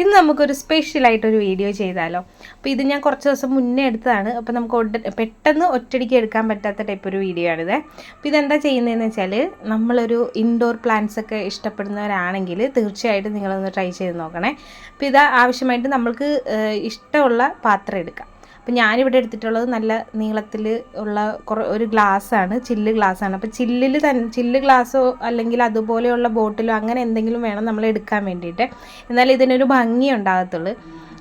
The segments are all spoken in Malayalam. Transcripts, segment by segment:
ഇന്ന് നമുക്കൊരു സ്പെഷ്യലായിട്ടൊരു വീഡിയോ ചെയ്താലോ. അപ്പോൾ ഇത് ഞാൻ കുറച്ച് ദിവസം മുന്നേ എടുത്തതാണ്. അപ്പോൾ നമുക്ക് പെട്ടെന്ന് ഒറ്റടിക്ക് എടുക്കാൻ പറ്റാത്ത ടൈപ്പ് ഒരു വീഡിയോ ആണിത്. അപ്പോൾ ഇതെന്താ ചെയ്യുന്നതെന്ന് വെച്ചാൽ നമ്മളൊരു ഇൻഡോർ പ്ലാന്റ്സ് ഒക്കെ ഇഷ്ടപ്പെടുന്നവരാണെങ്കിൽ തീർച്ചയായിട്ടും നിങ്ങളൊന്ന് ട്രൈ ചെയ്ത് നോക്കണേ. അപ്പോൾ ഇത് ആവശ്യമായിട്ട് നമ്മൾക്ക് ഇഷ്ടമുള്ള പാത്രം എടുക്കാം. അപ്പം ഞാനിവിടെ എടുത്തിട്ടുള്ളത് നല്ല നീളത്തിൽ ഉള്ള കുറേ ഒരു ഗ്ലാസ്സാണ് ചില്ല് ഗ്ലാസ്സാണ് അപ്പോൾ ചില്ലിൽ തന്നെ ചില്ല് ഗ്ലാസ്സോ അല്ലെങ്കിൽ അതുപോലെയുള്ള ബോട്ടിലോ അങ്ങനെ എന്തെങ്കിലും വേണം നമ്മൾ എടുക്കാൻ വേണ്ടിയിട്ട്. എന്നാൽ ഇതിനൊരു ഭംഗി ഉണ്ടാകത്തുള്ളൂ.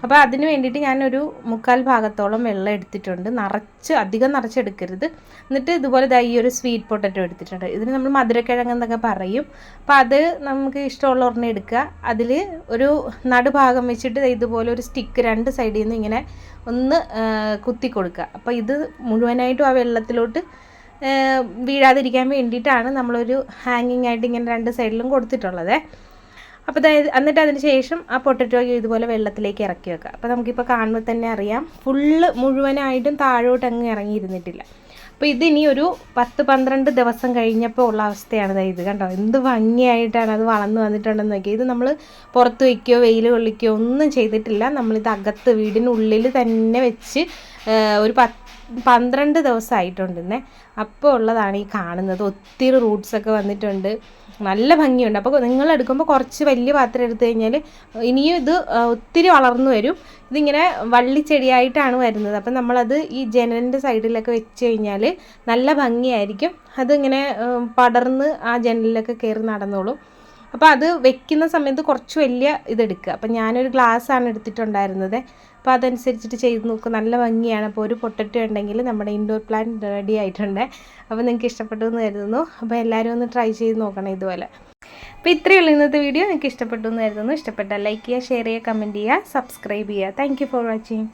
അപ്പോൾ അതിന് വേണ്ടിയിട്ട് ഞാനൊരു മുക്കാൽ ഭാഗത്തോളം വെള്ളം എടുത്തിട്ടുണ്ട്. നിറച്ച് അധികം നിറച്ചെടുക്കരുത്. എന്നിട്ട് ഇതുപോലെ ദാ ഈ ഒരു സ്വീറ്റ് പൊട്ടറ്റോ എടുത്തിട്ടുണ്ട്. ഇതിന് നമ്മൾ മധുരക്കിഴങ്ങ് എന്നൊക്കെ പറയും. അപ്പോൾ അത് നമുക്ക് ഇഷ്ടമുള്ള ഒരെണ്ണം എടുക്കുക. അതിൽ ഒരു നടുഭാഗം വെച്ചിട്ട് ഇതുപോലെ ഒരു സ്റ്റിക്ക് രണ്ട് സൈഡിൽ നിന്ന് ഇങ്ങനെ ഒന്ന് കുത്തി കൊടുക്കുക. അപ്പോൾ ഇത് മുഴുവനായിട്ടും ആ വെള്ളത്തിലോട്ട് വീഴാതിരിക്കാൻ വേണ്ടിയിട്ടാണ് നമ്മളൊരു ഹാങ്ങിങ് ആയിട്ട് ഇങ്ങനെ രണ്ട് സൈഡിലും കൊടുത്തിട്ടുള്ളത്. അപ്പോൾ അതായത് എന്നിട്ട് അതിന് ശേഷം ആ പൊട്ടറ്റോ ഇതുപോലെ വെള്ളത്തിലേക്ക് ഇറക്കി വെക്കുക. അപ്പോൾ നമുക്കിപ്പോൾ കാണുമ്പോൾ തന്നെ അറിയാം ഫുള്ള് മുഴുവനായിട്ടും താഴോട്ട് അങ്ങ് ഇറങ്ങിയിരുന്നിട്ടില്ല. അപ്പോൾ ഇതിനി ഒരു പത്ത് പന്ത്രണ്ട് ദിവസം കഴിഞ്ഞപ്പോൾ ഉള്ള അവസ്ഥയാണ് ഇത് കണ്ടോ? എന്ത് ഭംഗിയായിട്ടാണ് അത് വളർന്നു വന്നിട്ടുണ്ടെന്ന് നോക്കി ഇത് നമ്മൾ പുറത്ത് വയ്ക്കുകയോ വെയിൽ കൊള്ളിക്കുകയോ ഒന്നും ചെയ്തിട്ടില്ല. നമ്മളിത് അകത്ത് വീടിനുള്ളിൽ തന്നെ വെച്ച് ഒരു പത്ത് പന്ത്രണ്ട് ദിവസമായിട്ടുണ്ടെന്നേ. അപ്പോൾ ഉള്ളതാണ് ഈ കാണുന്നത്. ഒത്തിരി റൂട്ട്സൊക്കെ വന്നിട്ടുണ്ട്. നല്ല ഭംഗിയുണ്ട്. അപ്പോൾ നിങ്ങൾ എടുക്കുമ്പോൾ കുറച്ച് വലിയ പാത്രം എടുത്തു കഴിഞ്ഞാൽ ഇനിയും ഇത് ഒത്തിരി വളർന്നു വരും. ഇതിങ്ങനെ വള്ളിച്ചെടിയായിട്ടാണ് വരുന്നത്. അപ്പം നമ്മളത് ഈ ജനലിന്റെ സൈഡിലൊക്കെ വെച്ച് കഴിഞ്ഞാൽ നല്ല ഭംഗിയായിരിക്കും. അതിങ്ങനെ പടർന്ന് ആ ജനലിലൊക്കെ കയറി നടന്നോളും. അപ്പോൾ അത് വെക്കുന്ന സമയത്ത് കുറച്ച് വലിയ ഇതെടുക്കുക. അപ്പം ഞാനൊരു ഗ്ലാസ്സാണ് എടുത്തിട്ടുണ്ടായിരുന്നത്. അപ്പോൾ അതനുസരിച്ചിട്ട് ചെയ്ത് നോക്കുക നല്ല ഭംഗിയാണ്. അപ്പോൾ ഒരു പൊട്ടറ്റോ ഉണ്ടെങ്കിൽ നമ്മുടെ ഇൻഡോർ പ്ലാന്റ് റെഡി ആയിട്ടുണ്ട്. അപ്പോൾ നിങ്ങൾക്ക് ഇഷ്ടപ്പെട്ടു എന്ന് കരുതുന്നു. അപ്പോൾ എല്ലാവരും ഒന്ന് ട്രൈ ചെയ്ത് നോക്കണം ഇതുപോലെ. അപ്പോൾ ഇത്രയേ ഉള്ളൂ ഇന്നത്തെ വീഡിയോ നിങ്ങൾക്ക് ഇഷ്ടപ്പെട്ടു എന്ന് കരുതുന്നു. ഇഷ്ടപ്പെട്ടാൽ ലൈക്ക് ചെയ്യുക ഷെയർ ചെയ്യുക കമന്റ് ചെയ്യുക സബ്സ്ക്രൈബ് ചെയ്യുക. Thank for watching